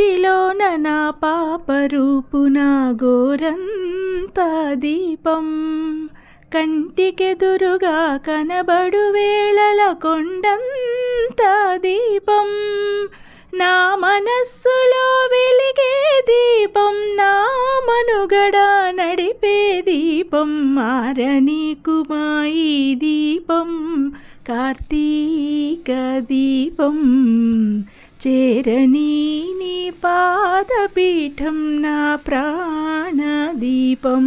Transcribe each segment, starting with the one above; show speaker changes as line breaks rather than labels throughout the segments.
ఇంటిలోన నా పాప నా గోరంత దీపం. కంటికెదురుగా కనబడు వేళల కొండంత దీపం. నా మనస్సులో వెలిగే దీపం నా మనుగడ నడిపే దీపం. మారని కుమాయి దీపం కార్తీక దీపం. చేరనీ నీ పాదపీఠం నా ప్రాణదీపం.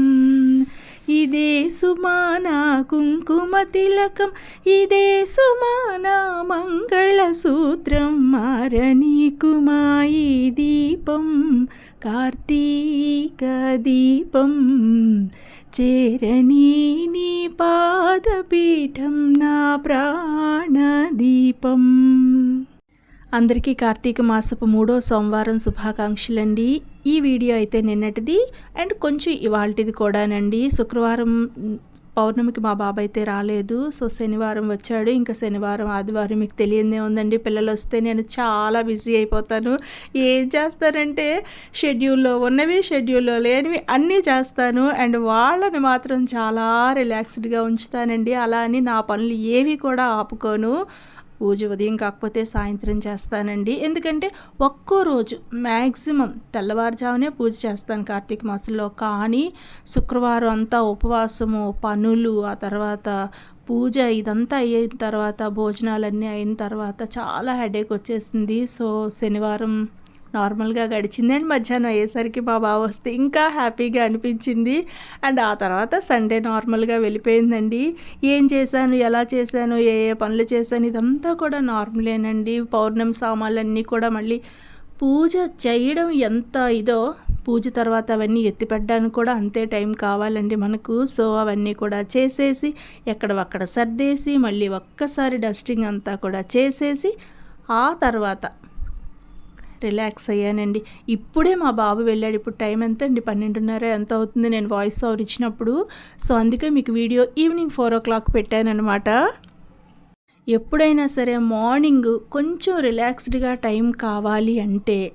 ఇదే సుమానా కుంకుమ తిలకం ఇదే సుమానా మంగళసూత్రం మారని కుమాయి దీపం కార్తీక దీపం. చేరని నీ పాదపీఠం నా ప్రాణదీపం. అందరికీ కార్తీక మాసపు మూడో సోమవారం శుభాకాంక్షలండి. ఈ వీడియో అయితే నిన్నటిది అండ్ కొంచెం ఇవాళది కూడానండి. శుక్రవారం పౌర్ణమికి మా బాబాయ్ అయితే రాలేదు. సో శనివారం వచ్చాడు. ఇంకా శనివారం ఆదివారం మీకు తెలియదే ఉందండి. పిల్లలు వస్తే నేను చాలా బిజీ అయిపోతాను. ఏం చేస్తానంటే షెడ్యూల్లో ఉన్నవి షెడ్యూల్లో లేనివి అన్నీ చేస్తాను. అండ్ వాళ్ళని మాత్రం చాలా రిలాక్స్డ్గా ఉంచుతానండి. అలా అని నా పనులు ఏవి కూడా ఆపుకోను. పూజ ఉదయం కాకపోతే సాయంత్రం చేస్తానండి. ఎందుకంటే ఒక్కో రోజు మ్యాక్సిమం తెల్లవారుజామునే పూజ చేస్తాను కార్తీక మాసంలో. కానీ శుక్రవారం అంతా ఉపవాసము పనులు ఆ తర్వాత పూజ ఇదంతా అయిన తర్వాత భోజనాలన్నీ అయిన తర్వాత చాలా హెడేక్ వచ్చేసింది. సో శనివారం నార్మల్గా గడిచింది. అండ్ మధ్యాహ్నం అయ్యేసరికి మా బావ వస్తే ఇంకా హ్యాపీగా అనిపించింది. అండ్ ఆ తర్వాత సండే నార్మల్గా వెళ్ళిపోయిందండి. ఏం చేశాను? ఎలా చేశాను? ఏ ఏ పనులు చేశాను? ఇదంతా కూడా నార్మలేనండి. పౌర్ణమి సామాన్లన్నీ కూడా మళ్ళీ పూజ చేయడం ఎంత ఇదో పూజ తర్వాత అవన్నీ ఎత్తిపెట్టడానికి కూడా అంతే టైం కావాలండి మనకు. సో అవన్నీ కూడా చేసేసి ఎక్కడవక్కడ సర్దేసి మళ్ళీ ఒక్కసారి డస్టింగ్ అంతా కూడా చేసేసి ఆ తర్వాత రిలాక్స్ అయ్యానండి. ఇప్పుడే మా బాబు వెళ్ళాడు. ఇప్పుడు టైం ఎంత అండి పన్నెండున్నర ఎంత అవుతుంది? నేను వాయిస్ ఓవర్ ఇచ్చినప్పుడు. సో అందుకే మీకు video evening four o'clock పెట్టానమాట ఎప్పుడైనా సరే మార్నింగ్ కొంచెం రిలాక్స్డ్గా టైం కావాలి అంటే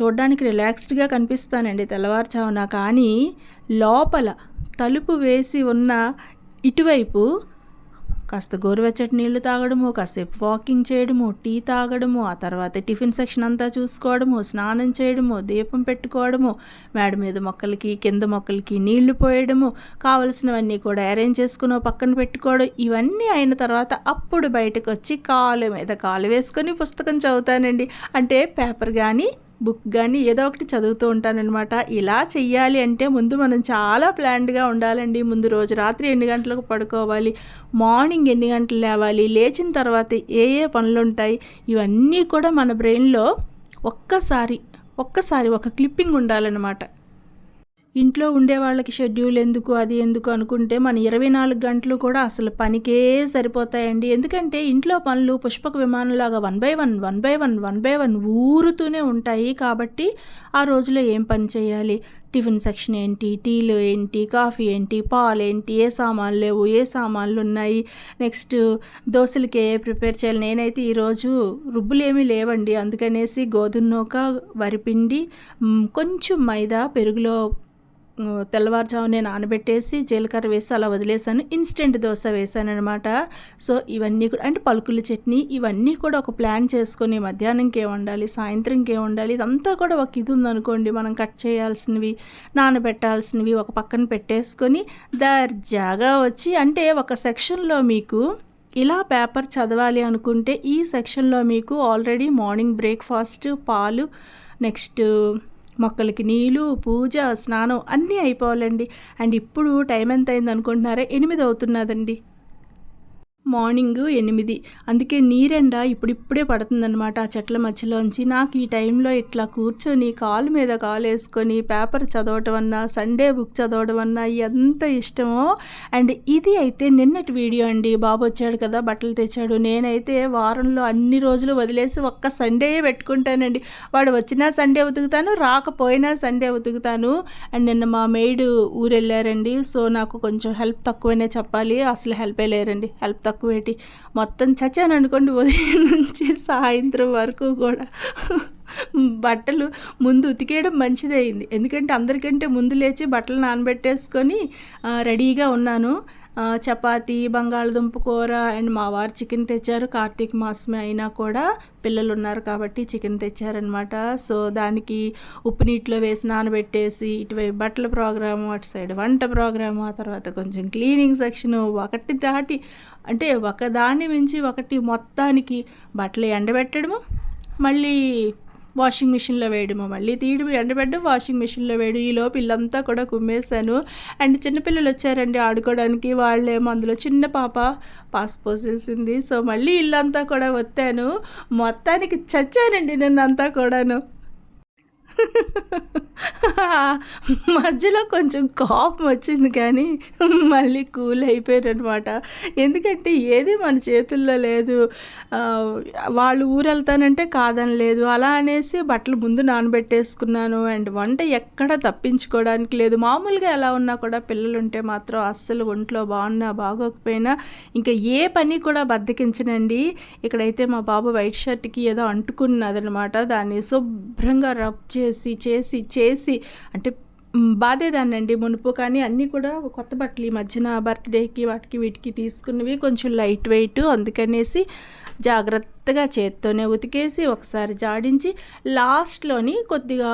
చూడడానికి రిలాక్స్డ్గా కనిపిస్తానండి తెల్లవారుజామున. కానీ లోపల తలుపు వేసి ఉన్న ఇటువైపు కాస్త గోరువెచ్చటి నీళ్ళు తాగడము కాసేపు వాకింగ్ చేయడము టీ తాగడము ఆ తర్వాత టిఫిన్ సెక్షన్ అంతా చూసుకోవడము స్నానం చేయడము దీపం పెట్టుకోవడము మేడ మీద మొక్కలకి కింద మొక్కలకి నీళ్ళు పోయడము కావలసినవన్నీ కూడా అరేంజ్ చేసుకుని పక్కన పెట్టుకోవడం ఇవన్నీ అయిన తర్వాత అప్పుడు బయటకు వచ్చి కాలు మీద కాలు వేసుకొని పుస్తకం చదువుతానండి. అంటే పేపర్ కానీ బుక్ కానీ ఏదో ఒకటి చదువుతూ ఉంటానన్నమాట. ఇలా చెయ్యాలి అంటే ముందు మనం చాలా ప్లాన్డ్గా ఉండాలండి. ముందు రోజు రాత్రి ఎన్ని గంటలకు పడుకోవాలి? మార్నింగ్ ఎన్ని గంటలు లేవాలి? లేచిన తర్వాత ఏ ఏ పనులు ఉంటాయి ఇవన్నీ కూడా మన బ్రెయిన్లో ఒక్కసారి ఒక్కసారి ఒక క్లిప్పింగ్ ఉండాలన్నమాట. ఇంట్లో ఉండే వాళ్ళకి షెడ్యూల్ ఎందుకు అది ఎందుకు అనుకుంటే మన ఇరవై నాలుగు గంటలు కూడా అసలు పనికే సరిపోతాయండి. ఎందుకంటే ఇంట్లో పనులు Pushpaka విమానంలాగా one by one one by one one by one ఊరుతూనే ఉంటాయి. కాబట్టి ఆ రోజులో ఏం పని చేయాలి? టిఫిన్ సెక్షన్ ఏంటి? టీలు ఏంటి? కాఫీ ఏంటి? పాలు ఏంటి? ఏ సామాన్లు లేవు? ఏ సామాన్లు ఉన్నాయి? నెక్స్ట్ దోశలకి ఏ ప్రిపేర్ చేయాలి? నేనైతే ఈరోజు రుబ్బులు ఏమీ లేవండి. అందుకనేసి గోధుమ నూక వరిపిండి కొంచెం మైదా పెరుగులో తెల్లవారుజామునే నానబెట్టేసి జీలకర్ర వేసి అలా వదిలేసాను ఇన్స్టెంట్ దోశ వేసాను అనమాట సో ఇవన్నీ కూడా అంటే పలుకుల చట్నీ ఇవన్నీ కూడా ఒక ప్లాన్ చేసుకొని మధ్యాహ్నంకే వండాలి సాయంత్రంకే వండాలి. ఇదంతా కూడా ఒక ఇది ఉందనుకోండి మనం కట్ చేయాల్సినవి నానబెట్టాల్సినవి ఒక పక్కన పెట్టేసుకొని దర్జాగా వచ్చి అంటే ఒక సెక్షన్లో మీకు ఇలా పేపర్ చదవాలి అనుకుంటే ఈ సెక్షన్లో మీకు ఆల్రెడీ మార్నింగ్ బ్రేక్ఫాస్ట్ పాలు నెక్స్ట్ మొక్కలకి నీళ్ళు పూజ స్నానం అన్నీ అయిపోవాలండి. అండ్ ఇప్పుడు టైం ఎంత అయింది అనుకుంటున్నారా ఎనిమిది అవుతున్నదండి. మార్నింగ్ ఎనిమిది. అందుకే నీరెండ? ఇప్పుడిప్పుడే పడుతుందనమాట ఆ చెట్ల మధ్యలోంచి. నాకు ఈ టైంలో ఇట్లా కూర్చొని కాలు మీద కాలు వేసుకొని పేపర్ చదవటం అన్నా సండే బుక్ చదవడం అన్నా ఎంత ఇష్టమో. అండ్ ఇది అయితే నిన్నటి వీడియో అండి. బాబు వచ్చాడు కదా బట్టలు తెచ్చాడు. నేనైతే వారంలో అన్ని రోజులు వదిలేసి ఒక్క సండే పెట్టుకుంటానండి. వాడు వచ్చినా సండే ఉతుకుతాను రాకపోయినా సండే ఉతుకుతాను. అండ్ నిన్న మా మెయిడ్ ఊరు వెళ్ళారండి సో నాకు కొంచెం హెల్ప్ తక్కువనే చెప్పాలి. అసలు హెల్పే లేరండి. హెల్ప్ తక్కువేటి? మొత్తం చచ్చాను అనుకోండి ఉదయం నుంచి సాయంత్రం వరకు కూడా. బట్టలు ముందు ఉతికేయడం మంచిదైంది ఎందుకంటే అందరికంటే ముందు లేచి బట్టలు నానబెట్టేసుకొని రెడీగా ఉన్నాను. చపాతి బంగాళదుంప కూర అండ్ మా వారు చికెన్ తెచ్చారు. కార్తీక మాసమే అయినా కూడా పిల్లలు ఉన్నారు కాబట్టి చికెన్ తెచ్చారనమాట సో దానికి ఉప్పు నీటిలో వేసి నానబెట్టేసి ఇటువైపు బట్టల ప్రోగ్రాము అటు సైడ్ వంట ప్రోగ్రాము ఆ తర్వాత కొంచెం క్లీనింగ్ సెక్షన్ ఒకటి దాటి అంటే ఒకదాన్ని మించి ఒకటి మొత్తానికి బట్టలు ఎండబెట్టడము మళ్ళీ వాషింగ్ మిషన్లో వేయడము మళ్ళీ తీయడం ఎండబెట్టడం వాషింగ్ మిషన్లో వేయడం. ఈ లోపు ఇల్లంతా కూడా కుమ్మేశాను. అండ్ చిన్నపిల్లలు వచ్చారండి ఆడుకోవడానికి. వాళ్ళేమో అందులో చిన్న పాప పాస్ పోసేసింది సో మళ్ళీ ఇల్లంతా కూడా వత్తాను మొత్తానికి చచ్చానండి నిన్నంతా కూడాను. మధ్యలో కొంచెం కోపం వచ్చింది కానీ మళ్ళీ కూల్ అయిపోయారనమాట ఎందుకంటే ఏది మన చేతుల్లో లేదు. వాళ్ళు ఊరు వెళ్తానంటే కాదని లేదు. అలా అనేసి బట్టలు ముందు నానబెట్టేసుకున్నాను. అండ్ వంట ఎక్కడ తప్పించుకోవడానికి లేదు. మామూలుగా ఎలా ఉన్నా కూడా పిల్లలు ఉంటే మాత్రం అస్సలు ఒంట్లో బాగున్నా బాగోకపోయినా ఇంకా ఏ పని కూడా బద్దకించనండి. ఇక్కడైతే మా బాబు వైట్ షర్ట్కి ఏదో అంటుకున్నదనమాట దాన్ని శుభ్రంగా రబ్ చేసి చేసి చేసి అంటే బాధేదాన్నండి మునుపు. కానీ అన్నీ కూడా కొత్త బట్టలు ఈ మధ్యన బర్త్డేకి వాటికి వీటికి తీసుకున్నవి కొంచెం లైట్ వెయిట్ అందుకనేసి జాగ్రత్తగా చేత్తోనే ఉతికేసి ఒకసారి జాడించి లాస్ట్లోని కొద్దిగా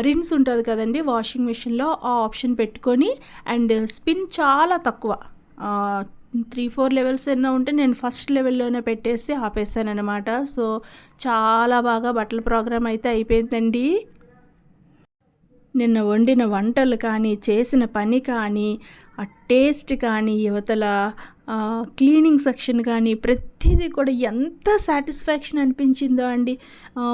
రిన్స్ ఉంటుంది కదండి వాషింగ్ మిషన్లో ఆ ఆప్షన్ పెట్టుకొని అండ్ స్పిన్ చాలా తక్కువ. త్రీ ఫోర్ లెవెల్స్ ఎన్నో ఉంటే నేను ఫస్ట్ లెవెల్లోనే పెట్టేసి ఆపేసాను అనమాట సో చాలా బాగా బట్టల ప్రోగ్రామ్ అయితే అయిపోయిందండి. నిన్న వండిన వంటలు కానీ చేసిన పని కానీ ఆ టేస్ట్ కానీ యువతల క్లీనింగ్ సెక్షన్ కానీ ప్రతి ప్రతిదీ కూడా ఎంత సాటిస్ఫాక్షన్ అనిపించిందో అండి.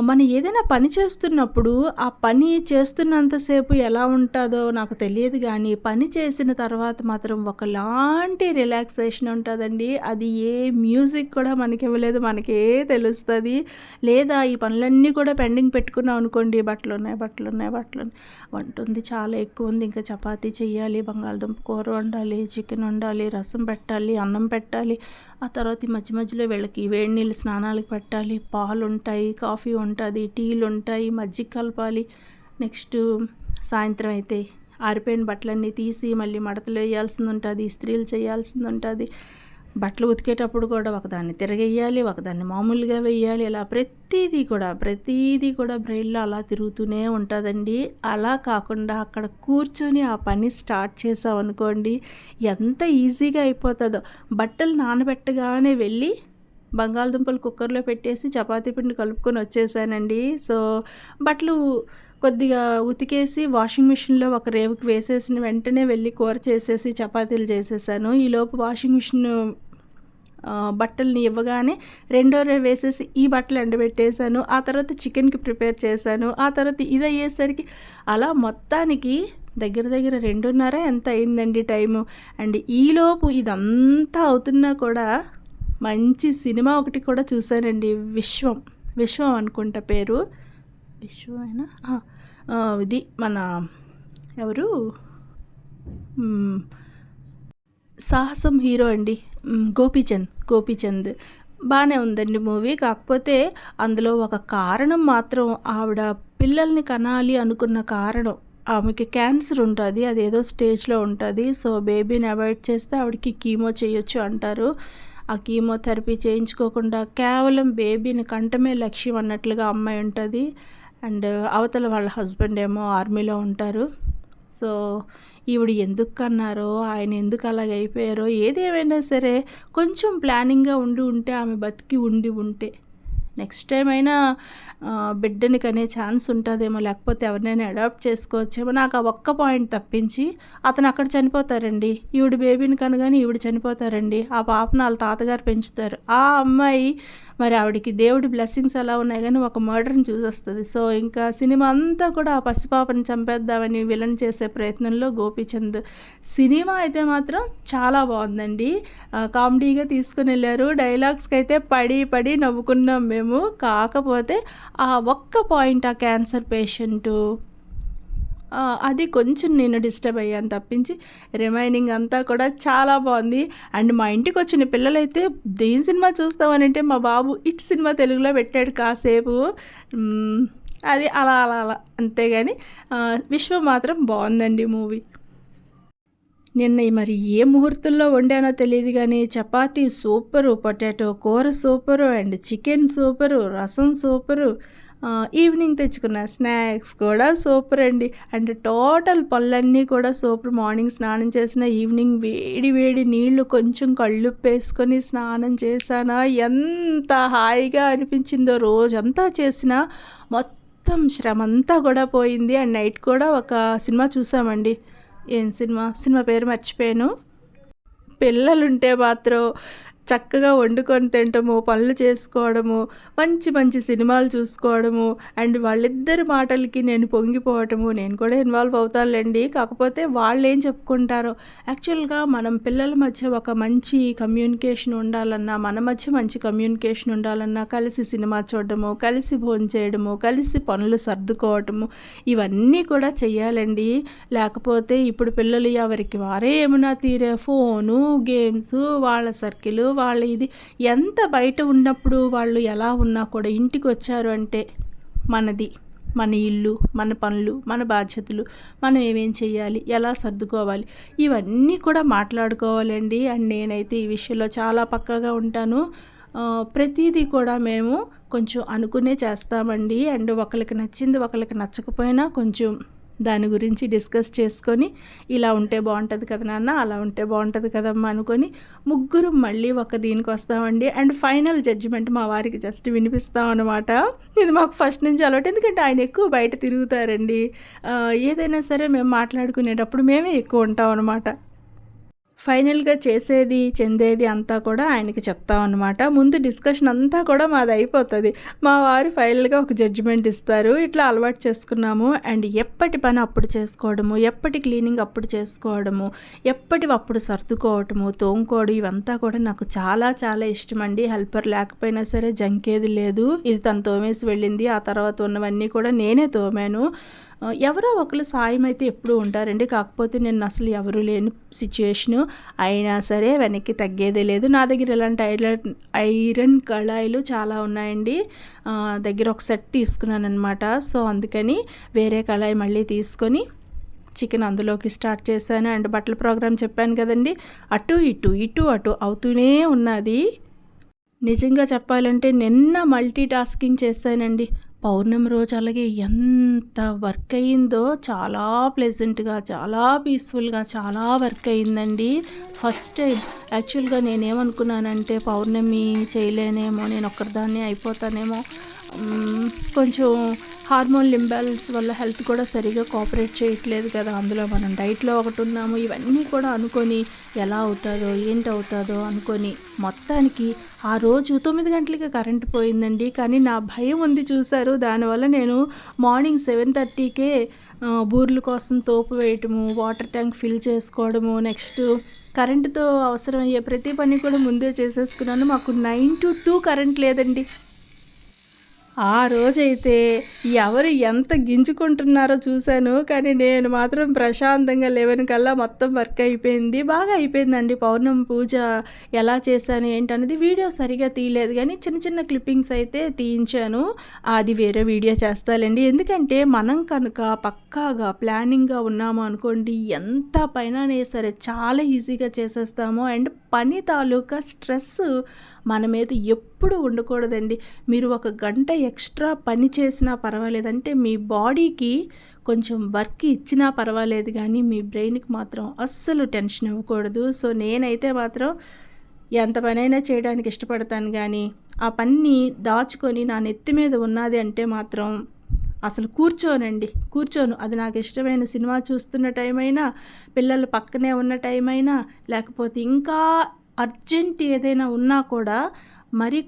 మనం ఏదైనా పని చేస్తున్నప్పుడు ఆ పని చేస్తున్నంతసేపు ఎలా ఉంటుందో నాకు తెలియదు కానీ పని చేసిన తర్వాత మాత్రం ఒకలాంటి రిలాక్సేషన్ ఉంటుందండి. అది ఏ మ్యూజిక్ కూడా మనకి ఇవ్వలేదు మనకే తెలుస్తుంది. లేదా ఈ పనులన్నీ కూడా పెండింగ్ పెట్టుకున్నాం అనుకోండి బట్టలు ఉన్నాయి బట్టలు ఉన్నాయి బట్టలు ఉన్నాయి. వంట ఉంది చాలా ఎక్కువ ఉంది. ఇంకా చపాతీ చేయాలి బంగాళదుంప కూర వండాలి చికెన్ వండాలి రసం పెట్టాలి అన్నం పెట్టాలి. ఆ తర్వాత ఈ మధ్య మధ్యలో వీళ్ళకి వేడి నీళ్ళు స్నానాలకు పెట్టాలి. పాలు ఉంటాయి కాఫీ ఉంటుంది టీలు ఉంటాయి మజ్జిగ కలపాలి. నెక్స్ట్ సాయంత్రం అయితే ఆరిపోయిన బట్టలన్నీ తీసి మళ్ళీ మడతలు వేయాల్సింది ఉంటుంది ఇస్త్రీలు చేయాల్సింది ఉంటుంది బట్టలు ఉతికేటప్పుడు కూడా ఒకదాన్ని తిరగేయాలి ఒకదాన్ని మామూలుగా వేయాలి. ఇలా ప్రతిదీ కూడా ప్రతిదీ కూడా బ్రెయిన్లో అలా తిరుగుతూనే ఉంటుందండి. అలా కాకుండా అక్కడ కూర్చొని ఆ పని స్టార్ట్ చేసామనుకోండి ఎంత ఈజీగా అయిపోతుందో. బట్టలు నానబెట్టగానే వెళ్ళి బంగాళదుంపలు కుక్కర్లో పెట్టేసి చపాతీ పిండి కలుపుకొని వచ్చేసానండి. సో బట్టలు కొద్దిగా ఉతికేసి వాషింగ్ మిషన్లో ఒక రేవుకి వేసేసిన వెంటనే వెళ్ళి కూర చేసేసి చపాతీలు చేసేసాను. ఈలోపు వాషింగ్ మిషన్ బట్టల్ని ఇవ్వగానే రెండో రేపు వేసేసి ఈ బట్టలు ఎండబెట్టేశాను. ఆ తర్వాత చికెన్కి ప్రిపేర్ చేశాను. ఆ తర్వాత ఇది అయ్యేసరికి అలా మొత్తానికి దగ్గర దగ్గర రెండున్నర ఎంత అయిందండి టైము. అండ్ ఈలోపు ఇదంతా అవుతున్నా కూడా మంచి సినిమా ఒకటి కూడా చూశానండి విశ్వం. విశ్వం అనుకుంటా పేరు. విశ్వమేనా? ఇది మన ఎవరు? సాహసం హీరో అండి. గోపీచంద్. గోపీచంద్. బాగానే ఉందండి మూవీ. కాకపోతే అందులో ఒక కారణం మాత్రం ఆవిడ పిల్లల్ని కనాలి అనుకున్న కారణం. ఆమెకి క్యాన్సర్ ఉంటుంది. అది ఏదో స్టేజ్లో ఉంటుంది. సో బేబీని అవాయిడ్ చేస్తే ఆవిడకి కీమో చేయొచ్చు అంటారు. ఆ కీమోథెరపీ చేయించుకోకుండా కేవలం బేబీని కంటమే లక్ష్యం అన్నట్లుగా అమ్మాయి ఉంటుంది. అండ్ అవతల వాళ్ళ హస్బెండ్ ఏమో ఆర్మీలో ఉంటారు. సో ఈవిడ ఎందుకు కన్నారో ఆయన ఎందుకు అలాగ అయిపోయారో ఏది సరే కొంచెం ప్లానింగ్గా ఉండి ఉంటే ఆమె బతికి ఉండి ఉంటే నెక్స్ట్ టైం అయినా బిడ్డని కనే ఛాన్స్ ఉంటుందేమో లేకపోతే ఎవరినైనా అడాప్ట్ చేసుకోవచ్చేమో. నాకు ఆ ఒక్క పాయింట్ తప్పించి అతను అక్కడ చనిపోతారండి. ఈవిడ బేబీని కనగానే ఈవిడ చనిపోతారండి. ఆ పాపను వాళ్ళ తాతగారు పెంచుతారు. ఆ అమ్మాయి మరి ఆవిడకి దేవుడి బ్లెస్సింగ్స్ ఎలా ఉన్నాయి కానీ ఒక మర్డర్ని చూసొస్తుంది. సో ఇంకా సినిమా అంతా కూడా ఆ పసిపాపని చంపేద్దామని విలన్ చేసే ప్రయత్నంలో గోపీచంద్. సినిమా అయితే మాత్రం చాలా బాగుందండి. కామెడీగా తీసుకుని వెళ్ళారు. డైలాగ్స్కి అయితే పడి పడి నవ్వుకున్నాం మేము. కాకపోతే ఆ ఒక్క పాయింట్ ఆ క్యాన్సర్ పేషెంటు అది కొంచెం నేను డిస్టర్బ్ అయ్యాను తప్పించి రిమైనింగ్ అంతా కూడా చాలా బాగుంది. అండ్ మా ఇంటికి వచ్చిన పిల్లలైతే దేని సినిమా చూస్తామనంటే మా బాబు ఇట్ సినిమా తెలుగులో పెట్టాడు కాసేపు. అది అలా అలా అలా. అంతేగాని విశ్వం మాత్రం బాగుందండి మూవీ. నిన్న మరి ఏ ముహూర్తంలో వండానో తెలియదు కానీ చపాతీ సూపరు పొటాటో కూర సూపరు అండ్ చికెన్ సూపరు రసం సూపరు. ఈవినింగ్ తెచ్చుకున్న స్నాక్స్ కూడా సూపర్ అండి. అండ్ టోటల్ పళ్ళన్నీ కూడా సూపర్. మార్నింగ్ స్నానం చేసిన ఈవినింగ్ వేడి వేడి నీళ్ళు కొంచెం కళ్ళు వేసుకొని స్నానం చేశానా? ఎంత హాయిగా అనిపించిందో రోజంతా చేసిన మొత్తం శ్రమ అంతా కూడా పోయింది. అండ్ నైట్ కూడా ఒక సినిమా చూసామండి. ఏం సినిమా? సినిమా పేరు మర్చిపోయాను. పిల్లలుంటే మాత్రం చక్కగా వండుకొని తినటము పనులు చేసుకోవడము మంచి మంచి సినిమాలు చూసుకోవడము అండ్ వాళ్ళిద్దరి మాటలకి నేను పొంగిపోవటము నేను కూడా ఇన్వాల్వ్ అవుతానులేండి. కాకపోతే వాళ్ళు ఏం చెప్పుకుంటారో యాక్చువల్గా మనం పిల్లల మధ్య ఒక మంచి కమ్యూనికేషన్ ఉండాలన్నా మన మధ్య మంచి కమ్యూనికేషన్ ఉండాలన్నా కలిసి సినిమా చూడడము కలిసి భోజనం చేయడము కలిసి పనులు సర్దుకోవటము ఇవన్నీ కూడా చేయాలండి లేకపోతే ఇప్పుడు పిల్లలు ఎవరికి వారే ఏమైనా తీరే ఫోను గేమ్స్ వాళ్ళ సర్కిల్ వాళ్ళ ఇది ఎంత బయట ఉన్నప్పుడు వాళ్ళు ఎలా ఉన్నా కూడా ఇంటికి వచ్చారు అంటే మనది మన ఇల్లు మన పనులు మన బాధ్యతలు మనం ఏమేం చేయాలి ఎలా సర్దుకోవాలి ఇవన్నీ కూడా మాట్లాడుకోవాలండి. అండ్ నేనైతే ఈ విషయంలో చాలా పక్కగా ఉంటాను. ప్రతిదీ కూడా మేము కొంచెం అనుకునే చేస్తామండి. అండ్ ఒకరికి నచ్చింది ఒకరికి నచ్చకపోయినా కొంచెం దాని గురించి డిస్కస్ చేసుకొని ఇలా ఉంటే బాగుంటుంది కదా నాన్న అలా ఉంటే బాగుంటుంది కదమ్మా అనుకొని ముగ్గురు మళ్ళీ ఒక దీనికి వస్తామండి. అండ్ ఫైనల్ జడ్జిమెంట్ మా వారికి జస్ట్ వినిపిస్తాం అనమాట ఇది మాకు ఫస్ట్ నుంచి అలవాటు. ఎందుకంటే ఆయన ఎక్కువ బయట తిరుగుతారండి. ఏదైనా సరే మేము మాట్లాడుకునేటప్పుడు మేమే ఎక్కువ ఉంటాం అనమాట ఫైనల్గా చేసేది చెందేది అంతా కూడా ఆయనకి చెప్తాం అనమాట ముందు డిస్కషన్ అంతా కూడా మాది అయిపోతుంది. మా వారు ఫైనల్గా ఒక జడ్జిమెంట్ ఇస్తారు. ఇట్లా అలవాటు చేసుకున్నాము. అండ్ ఎప్పటి పని అప్పుడు చేసుకోవడము ఎప్పటి క్లీనింగ్ అప్పుడు చేసుకోవడము ఎప్పటి అప్పుడు సర్దుకోవటము తోముకోవడం ఇవంతా కూడా నాకు చాలా చాలా ఇష్టం అండి. హెల్పర్ లేకపోయినా సరే జంకేది లేదు. ఇది తను తోమేసి వెళ్ళింది. ఆ తర్వాత ఉన్నవన్నీ కూడా నేనే తోమాను. ఎవరో ఒకరు సాయం అయితే ఎప్పుడూ ఉంటారండి. కాకపోతే నేను అసలు ఎవరు లేని సిచ్యుయేషను. అయినా సరే వెనక్కి తగ్గేదే లేదు. నా దగ్గర ఇలాంటి ఐరన్ ఐరన్ కళాయిలు చాలా ఉన్నాయండి. దగ్గర ఒక సెట్ తీసుకున్నాను అనమాట సో అందుకని వేరే కళాయి మళ్ళీ తీసుకొని చికెన్ అందులోకి స్టార్ట్ చేశాను. అండ్ బట్టల ప్రోగ్రామ్ చెప్పాను కదండి. అటు ఇటు ఇటు అటు అవుతూనే ఉన్నది. నిజంగా చెప్పాలంటే నిన్న మల్టీ టాస్కింగ్ చేశానండి. పౌర్ణమి రోజు అలాగే ఎంత వర్క్ అయ్యిందో చాలా ప్లెజెంట్గా చాలా పీస్ఫుల్గా చాలా వర్క్ అయ్యిందండి. ఫస్ట్ టైం యాక్చువల్గా నేనేమనుకున్నానంటే పౌర్ణమి చేయలేనేమో నేను ఒక్కరిదాన్ని అయిపోతానేమో. కొంచెం హార్మోన్ లింబాలెన్స్ వల్ల హెల్త్ కూడా సరిగా కోఆపరేట్ చేయట్లేదు కదా. అందులో మనం డైట్లో ఒకటి ఉన్నాము ఇవన్నీ కూడా అనుకొని ఎలా అవుతుందో ఏంటి అవుతుందో అనుకొని మొత్తానికి ఆ రోజు తొమ్మిది గంటలకి కరెంట్ పోయిందండి. కానీ నా భయం ఉంది చూశారు. దానివల్ల నేను మార్నింగ్ సెవెన్ థర్టీకే బూర్ల కోసం తోపు వేయటము వాటర్ ట్యాంక్ ఫిల్ చేసుకోవడము నెక్స్ట్ కరెంటుతో అవసరమయ్యే ప్రతి పని కూడా ముందే చేసేసుకున్నాను. మాకు నైన్ టు టూ కరెంట్ లేదండి. ఆ రోజైతే ఎవరు ఎంత గింజుకుంటున్నారో చూశాను కానీ నేను మాత్రం ప్రశాంతంగా లేవని కల్లా మొత్తం వర్క్ అయిపోయింది. బాగా అయిపోయిందండి పౌర్ణమి పూజ. ఎలా చేశాను ఏంటనేది వీడియో సరిగా తీయలేదు కానీ చిన్న చిన్న క్లిప్పింగ్స్ అయితే తీయించాను. అది వేరే వీడియో చేస్తాలండి. ఎందుకంటే మనం కనుక పక్కాగా ప్లానింగ్గా ఉన్నాము అనుకోండి ఎంత పైన సరే చాలా ఈజీగా చేసేస్తాము. అండ్ పని తాలూకా స్ట్రెస్ మన మీద ఎప్పుడు ఉండకూడదండి. మీరు ఒక గంట ఎక్స్ట్రా పని చేసినా పర్వాలేదు. అంటే మీ బాడీకి కొంచెం వర్క్ ఇచ్చినా పర్వాలేదు కానీ మీ బ్రెయిన్కి మాత్రం అస్సలు టెన్షన్ ఇవ్వకూడదు. సో నేనైతే మాత్రం ఎంత పనైనా చేయడానికి ఇష్టపడతాను కానీ ఆ పని దాచుకొని నా నెత్తి మీద ఉన్నది అంటే మాత్రం అసలు కూర్చోనండి. కూర్చోను. అది నాకు ఇష్టమైన సినిమా చూస్తున్న టైం అయినా పిల్లలు పక్కనే ఉన్న టైం అయినా లేకపోతే ఇంకా అర్జెంట్ ఏదైనా ఉన్నా కూడా మరి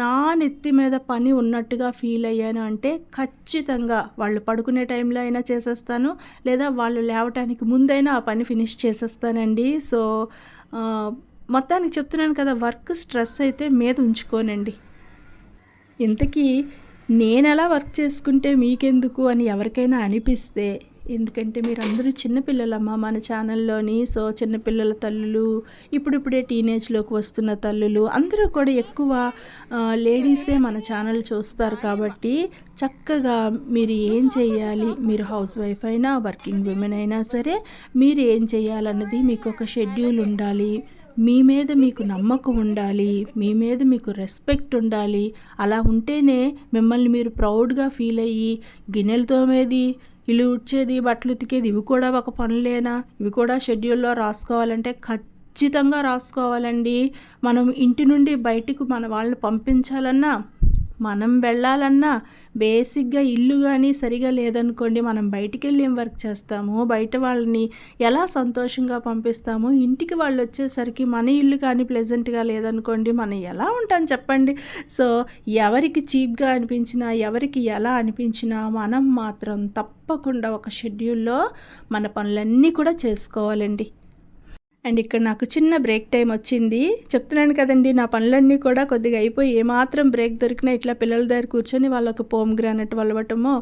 నా నెత్తి మీద పని ఉన్నట్టుగా ఫీల్ అయ్యాను అంటే ఖచ్చితంగా వాళ్ళు పడుకునే టైంలో అయినా చేసేస్తాను లేదా వాళ్ళు లేవటానికి ముందైనా ఆ పని ఫినిష్ చేసేస్తానండి. సో మొత్తానికి చెప్తున్నాను కదా వర్క్ స్ట్రెస్ అయితే మీద ఉంచుకోనండి. ఇంతకీ నేను ఎలా వర్క్ చేసుకుంటే మీకెందుకు అని ఎవరికైనా అనిపిస్తే ఎందుకంటే మీరు అందరూ చిన్నపిల్లలమ్మ మన ఛానల్లోని. సో చిన్నపిల్లల తల్లులు ఇప్పుడిప్పుడే టీనేజ్లోకి వస్తున్న తల్లులు అందరూ కూడా ఎక్కువ లేడీసే మన ఛానల్ చూస్తారు కాబట్టి చక్కగా మీరు ఏం చేయాలి మీరు హౌస్ వైఫ్ అయినా వర్కింగ్ విమెన్ అయినా సరే మీరు ఏం చేయాలన్నది మీకు ఒక షెడ్యూల్ ఉండాలి. మీ మీద మీకు నమ్మకం ఉండాలి. మీ మీద మీకు రెస్పెక్ట్ ఉండాలి. అలా ఉంటేనే మిమ్మల్ని మీరు ప్రౌడ్గా ఫీల్ అయ్యి గిన్నెలు తోమేది ఇల్లు ఉడ్చేది బట్టలు ఉతికేది ఇవి కూడా ఒక పనులేనా? ఇవి కూడా షెడ్యూల్లో రాసుకోవాలంటే ఖచ్చితంగా రాసుకోవాలండి. మనం ఇంటి నుండి బయటకు మన వాళ్ళని పంపించాలన్నా మనం వెళ్ళాలన్నా బేసిక్గా ఇల్లు కానీ సరిగా లేదనుకోండి మనం బయటికి వెళ్ళి ఏం వర్క్ చేస్తాము? బయట వాళ్ళని ఎలా సంతోషంగా పంపిస్తాము? ఇంటికి వాళ్ళు వచ్చేసరికి మన ఇల్లు కానీ ప్లెజెంట్గా లేదనుకోండి మనం ఎలా ఉంటాం చెప్పండి? సో ఎవరికి చీప్గా అనిపించినా ఎవరికి ఎలా అనిపించినా మనం మాత్రం తప్పకుండా ఒక షెడ్యూల్లో మన పనులన్నీ కూడా చేసుకోవాలండి. అండ్ ఇక్కడ నాకు చిన్న బ్రేక్ టైం వచ్చింది. చెప్తున్నాను కదండి నా పనులన్నీ కూడా కొద్దిగా అయిపోయి ఏమాత్రం బ్రేక్ దొరికినా ఇట్లా పిల్లల దగ్గర కూర్చొని వాళ్ళకు పోమ్ గ్రానట్ వలవటమో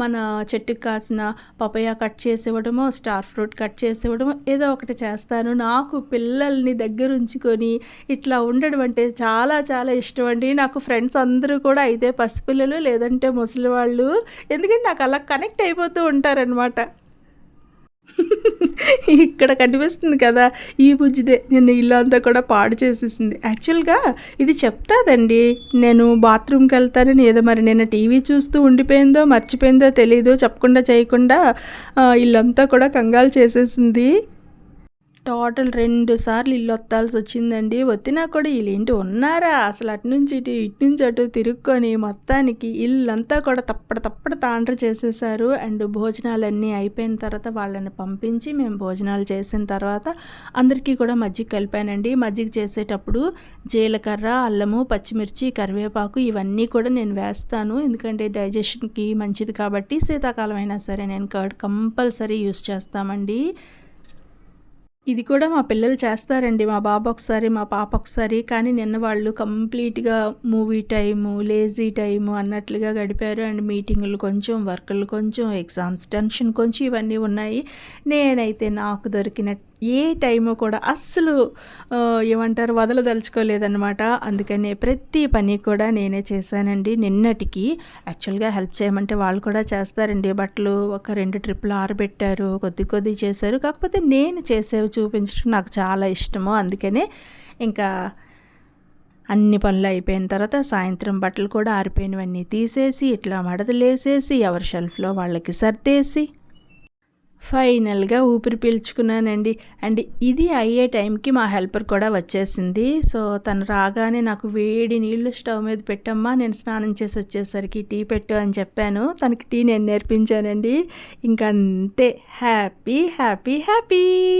మన చెట్టుకు కాసిన పపయ కట్ చేసేవడమో స్టార్ ఫ్రూట్ కట్ చేసేవడమో ఏదో ఒకటి చేస్తాను. నాకు పిల్లల్ని దగ్గర ఉంచుకొని ఇట్లా ఉండడం అంటే చాలా చాలా ఇష్టం అండి. నాకు ఫ్రెండ్స్ అందరూ కూడా అయితే పసిపిల్లలు లేదంటే ముసలి వాళ్ళు ఎందుకంటే నాకు అలా కనెక్ట్ అయిపోతూ ఉంటారనమాట ఇక్కడ కనిపిస్తుంది కదా ఈ బుజ్జిదే. నిన్ను ఇల్లు అంతా కూడా పాడు చేసేసింది. యాక్చువల్గా ఇది చెప్తాదండి. నేను బాత్రూమ్కి వెళ్తానని ఏదో మరి నేను టీవీ చూస్తూ ఉండిపోయిందో మర్చిపోయిందో తెలియదు చెప్పకుండా చేయకుండా ఇల్లంతా కూడా కంగాలు చేసేసింది. టోటల్ రెండు సార్లు ఇల్లు వత్తాల్సి వచ్చిందండి. వచ్చినా కూడా వీళ్ళేంటి ఉన్నారా? అసలు అటు నుంచి ఇటు ఇటు నుంచి అటు తిరుక్కొని మొత్తానికి ఇల్లంతా కూడా తప్పడ తప్పడ తాండ్ర చేసేసారు అండ్ భోజనాలన్నీ అయిపోయిన తర్వాత వాళ్ళని పంపించి మేము భోజనాలు చేసిన తర్వాత అందరికీ కూడా మజ్జిగ కలిపానండి. మజ్జిగ చేసేటప్పుడు జీలకర్ర అల్లము పచ్చిమిర్చి కరివేపాకు ఇవన్నీ కూడా నేను వేస్తాను. ఎందుకంటే డైజెషన్కి మంచిది కాబట్టి శీతాకాలం అయినా సరే నేను కర్డ్ కంపల్సరీ యూస్ చేస్తామండి. ఇది కూడా మా పిల్లలు చేస్తారండి. మా బాబు ఒకసారి మా పాప ఒకసారి. కానీ నిన్న వాళ్ళు కంప్లీట్గా మూవీ టైము లేజీ టైము అన్నట్లుగా గడిపారు. అండ్ మీటింగులు కొంచెం వర్కులు కొంచెం ఎగ్జామ్స్ టెన్షన్ కొంచెం ఇవన్నీ ఉన్నాయి. నేనైతే నాకు దొరికిన ఏ టైము కూడా అస్సలు ఏమంటారు వదలదలుచుకోలేదన్నమాట. అందుకనే ప్రతి పని కూడా నేనే చేశానండి. నిన్నటికి యాక్చువల్గా హెల్ప్ చేయమంటే వాళ్ళు కూడా చేస్తారండి. బట్టలు ఒక రెండు ట్రిప్లు ఆరబెట్టారు కొద్ది కొద్ది చేశారు. కాకపోతే నేను చేసేవి చూపించడం నాకు చాలా ఇష్టము. అందుకనే ఇంకా అన్ని పనులు అయిపోయిన తర్వాత సాయంత్రం బట్టలు కూడా ఆరిపోయినవన్నీ తీసేసి ఇట్లా మడతలేసేసి ఎవరి షెల్ఫ్లో వాళ్ళకి సర్దేసి ఫైనల్గా ఊపిరి పీల్చుకున్నానండి. అండ్ ఇది అయ్యే టైంకి మా హెల్పర్ కూడా వచ్చేసింది. సో తను రాగానే నాకు వేడి నీళ్ళు స్టవ్ మీద పెట్టమ్మా నేను స్నానం చేసి వచ్చేసరికి టీ పెట్టు అని చెప్పాను. తనకి టీ నేను నేర్పించానండి. ఇంకంతే. Happy happy happy.